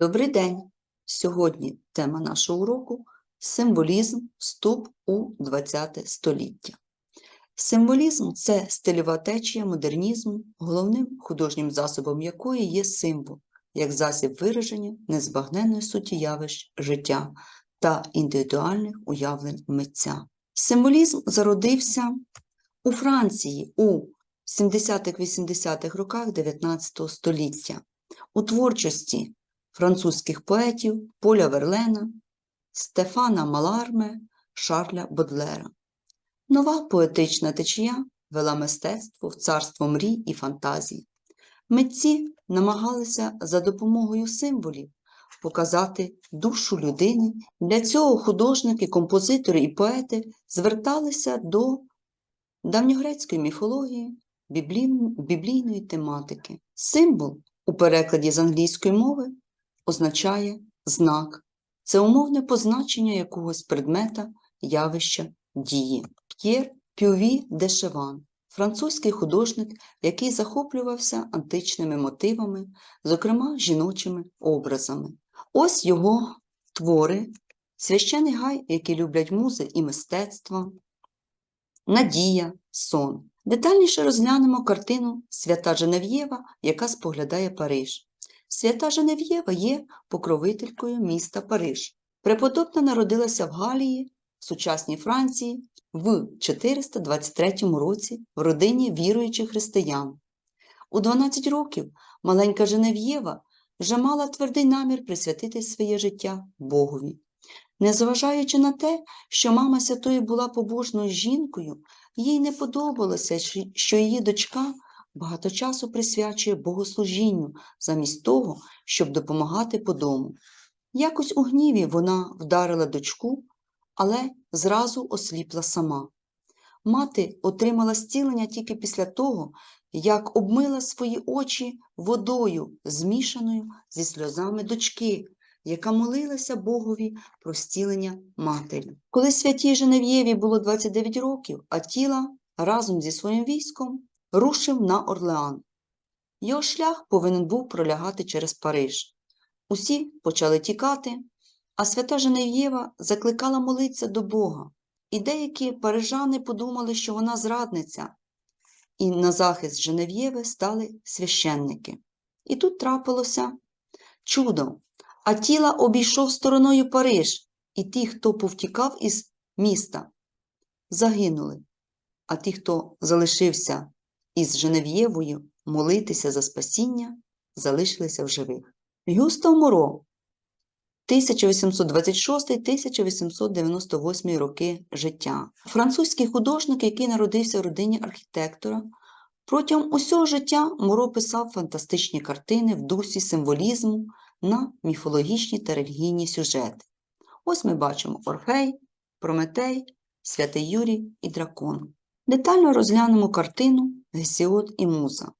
Добрий день! Сьогодні тема нашого уроку символізм вступ у ХХ століття. Символізм це стильова течія модернізму, головним художнім засобом якої є символ, як засіб вираження незбагненної суті явищ життя та індивідуальних уявлень митця. Символізм зародився у Франції у 70-80-х роках 19 століття у творчості французьких поетів Поля Верлена, Стефана Маларме, Шарля Бодлера. Нова поетична течія вела мистецтво в царство мрій і фантазій. Митці намагалися за допомогою символів показати душу людини. Для цього художники, композитори і поети зверталися до давньогрецької міфології, біблійної тематики. Символ у перекладі з англійської мови означає знак. Це умовне позначення якогось предмета, явища, дії. П'єр Пюві де Шеван – французький художник, який захоплювався античними мотивами, зокрема жіночими образами. Ось його твори, священий гай, який люблять музи і мистецтва, Надія, сон. Детальніше розглянемо картину Свята Женев'єва, яка споглядає Париж. Свята Женев'єва є покровителькою міста Париж. Преподобна народилася в Галії, в сучасній Франції, в 423 році в родині віруючих християн. У 12 років маленька Женев'єва вже мала твердий намір присвятити своє життя Богові. Незважаючи на те, що мама святої була побожною жінкою, їй не подобалося, що її дочка багато часу присвячує богослужінню, замість того, щоб допомагати по дому. Якось у гніві вона вдарила дочку, але зразу осліпла сама. Мати отримала зцілення тільки після того, як обмила свої очі водою, змішаною зі сльозами дочки, яка молилася Богові про зцілення матері. Коли святій Женев'єві було 29 років, Атіла разом зі своїм військом рушив на Орлеан. Його шлях повинен був пролягати через Париж. Усі почали тікати, а свята Женев'єва закликала молитися до Бога. І деякі парижани подумали, що вона зрадниця, і на захист Женев'єви стали священники. І тут трапилося чудо. Атіла обійшов стороною Париж, і ті, хто повтікав із міста, загинули. А ті, хто залишився із Женев'євою молитися за спасіння, залишилися в живих. Гюстав Моро 1826-1898 роки життя. Французький художник, який народився в родині архітектора. Протягом усього життя Моро писав фантастичні картини в дусі символізму на міфологічні та релігійні сюжети. Ось ми бачимо Орфей, Прометей, Святий Юрій і Дракон. Детально розглянемо картину Гесіод і Муза.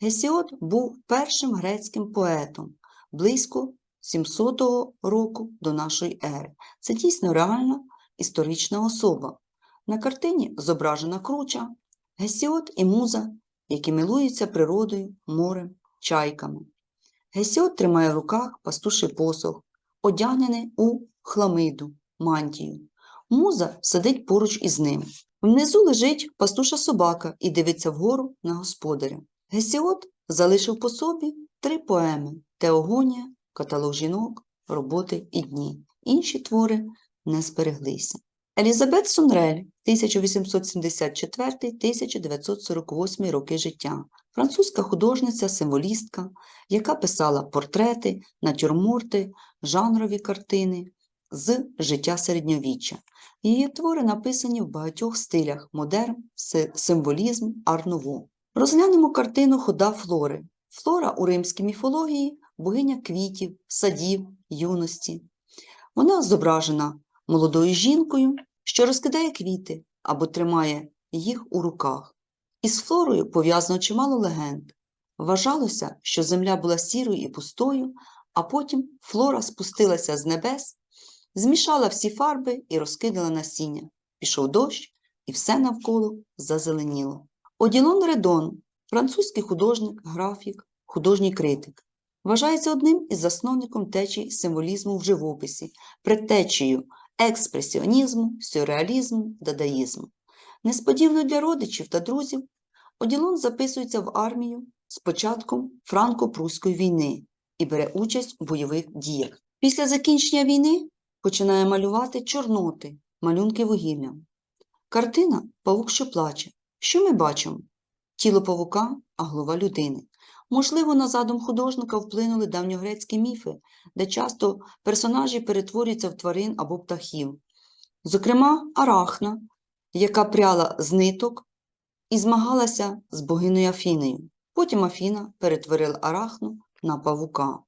Гесіод був першим грецьким поетом близько 700 року до нашої ери. Це дійсно реальна історична особа. На картині зображена круча, Гесіод і Муза, які милуються природою, морем, чайками. Гесіод тримає в руках пастуший посох, одягнений у хламиду, мантію. Муза сидить поруч із ним. Внизу лежить пастуша собака і дивиться вгору на господаря. Гесіод залишив по собі три поеми Теогонія, каталог жінок, роботи і дні. Інші твори не збереглися. Елізабет Сунрель 1874-1948 роки життя. Французька художниця, символістка, яка писала портрети, натюрморти, жанрові картини з життя середньовіччя. Її твори написані в багатьох стилях модерн, символізм, ар-нуво. Розглянемо картину Хода Флори. Флора у римській міфології богиня квітів, садів, юності. Вона зображена молодою жінкою, що розкидає квіти або тримає їх у руках. Із флорою пов'язано чимало легенд. Вважалося, що земля була сірою і пустою, а потім флора спустилася з небес, змішала всі фарби і розкидала насіння. Пішов дощ, і все навколо зазеленіло. Оділон Редон французький художник, графік, художній критик. Вважається одним із засновником течій символізму в живописі, предтечею експресіонізму, сюрреалізму, дадаїзму. Несподівано для родичів та друзів Оділон записується в армію з початком франко-прусської війни і бере участь у бойових діях. Після закінчення війни починає малювати чорноти, малюнки вугіллям. Картина Павук, що плаче. Що ми бачимо? Тіло павука, а голова людини. Можливо, на задум художника вплинули давньогрецькі міфи, де часто персонажі перетворюються в тварин або птахів. Зокрема, Арахна, яка пряла з ниток і змагалася з богиною Афінею. Потім Афіна перетворила Арахну на павука.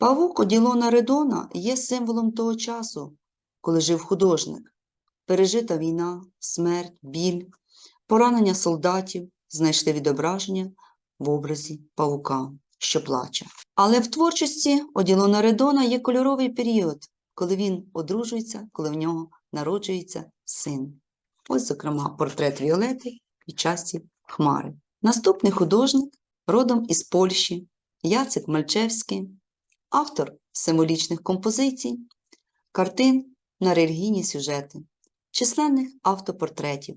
Павук Оділона Редона є символом того часу, коли жив художник. Пережита війна, смерть, біль, поранення солдатів знайшли відображення в образі павука, що плаче. Але в творчості Оділона Редона є кольоровий період, коли він одружується, коли в нього народжується син. Ось, зокрема, портрет Віолети і часів Хмари. Наступний художник родом із Польщі Яцек Мальчевський, автор символічних композицій, картин на релігійні сюжети, численних автопортретів.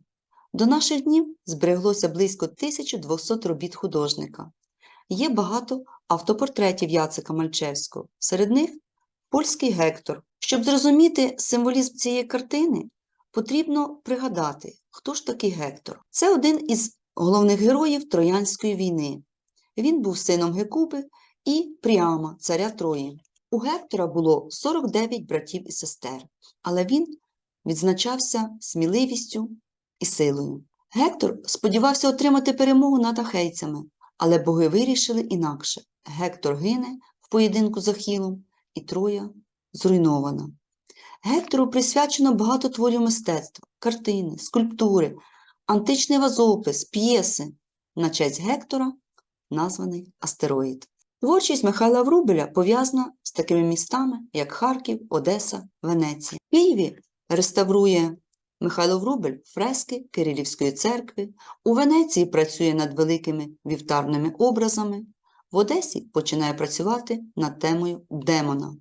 До наших днів збереглося близько 1200 робіт художника. Є багато автопортретів Яцека Мальчевського, серед них польський Гектор. Щоб зрозуміти символізм цієї картини, потрібно пригадати, хто ж такий Гектор. Це один із головних героїв Троянської війни. Він був сином Гекуби і Пріама, царя Трої. У Гектора було 49 братів і сестер, але він відзначався сміливістю і силою. Гектор сподівався отримати перемогу над ахейцями, але боги вирішили інакше. Гектор гине в поєдинку з Ахілом, і Троя зруйнована. Гектору присвячено багато творів мистецтва, картини, скульптури, античний вазопис, п'єси. На честь Гектора названий астероїд. Творчість Михайла Врубеля пов'язана з такими містами, як Харків, Одеса, Венеція. В Києві реставрує Михайло Врубель фрески Кирилівської церкви, у Венеції працює над великими вівтарними образами, в Одесі починає працювати над темою демона.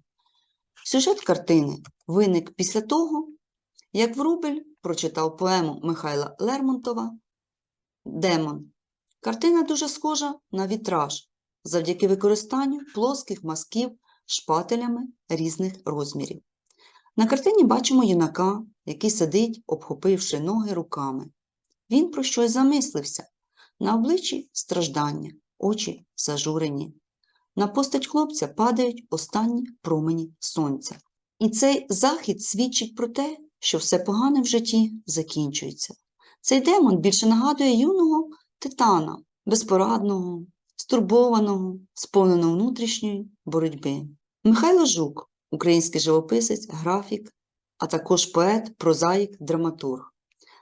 Сюжет картини виник після того, як Врубель прочитав поему Михайла Лермонтова Демон. Картина дуже схожа на вітраж завдяки використанню плоских мазків шпателями різних розмірів. На картині бачимо юнака, який сидить, обхопивши ноги руками. Він про щось замислився. На обличчі страждання, очі зажурені. На постать хлопця падають останні промені сонця. І цей захід свідчить про те, що все погане в житті закінчується. Цей демон більше нагадує юного титана, безпорадного, стурбованого, сповненого внутрішньої боротьби. Михайло Жук, український живописець, графік, а також поет, прозаїк, драматург.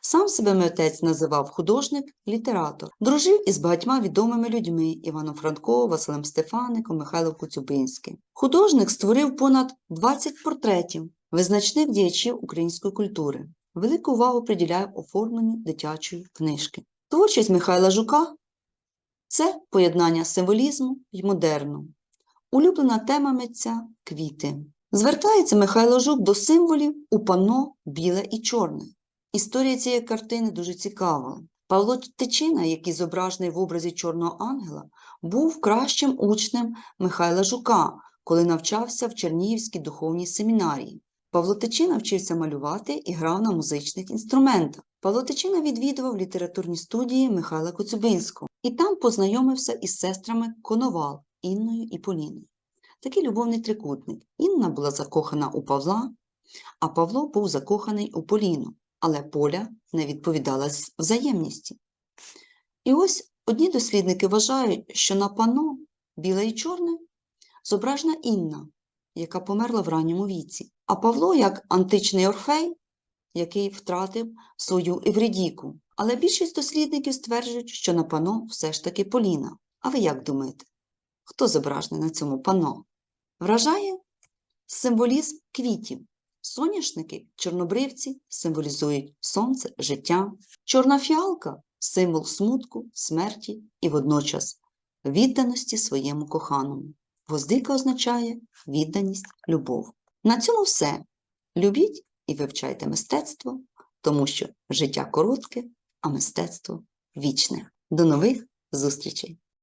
Сам себе митець називав художник, літератор, дружив із багатьма відомими людьми Іваном Франко, Василем Стефаником, Михайлом Коцюбинським. Художник створив понад 20 портретів визначних діячів української культури. Велику увагу приділяє оформленню дитячої книжки. Творчість Михайла Жука це поєднання символізму й модерну. Улюблена тема митця квіти. Звертається Михайло Жук до символів у панно біле і чорне. Історія цієї картини дуже цікава. Павло Тичина, який зображений в образі Чорного ангела, був кращим учнем Михайла Жука, коли навчався в Чернігівській духовній семінарії. Павло Тичина вчився малювати і грав на музичних інструментах. Павло Тичина відвідував літературні студії Михайла Коцюбинського і там познайомився із сестрами Коновал Інною і Поліною. Такий любовний трикутник. Інна була закохана у Павла, а Павло був закоханий у Поліну але поля не відповідала з взаємністю. І ось одні дослідники вважають, що на пано біле і чорне зображена Інна, яка померла в ранньому віці, а Павло як античний орфей, який втратив свою Евредіку. Але більшість дослідників стверджують, що на пано все ж таки Поліна. А ви як думаєте? Хто зображений на цьому пано? Вражає символізм квітів. Соняшники, чорнобривці символізують сонце, життя, чорна фіалка символ смутку, смерті і водночас відданості своєму коханому. Гвоздика означає відданість, любов. На цьому все. Любіть і вивчайте мистецтво, тому що життя коротке, а мистецтво вічне. До нових зустрічей!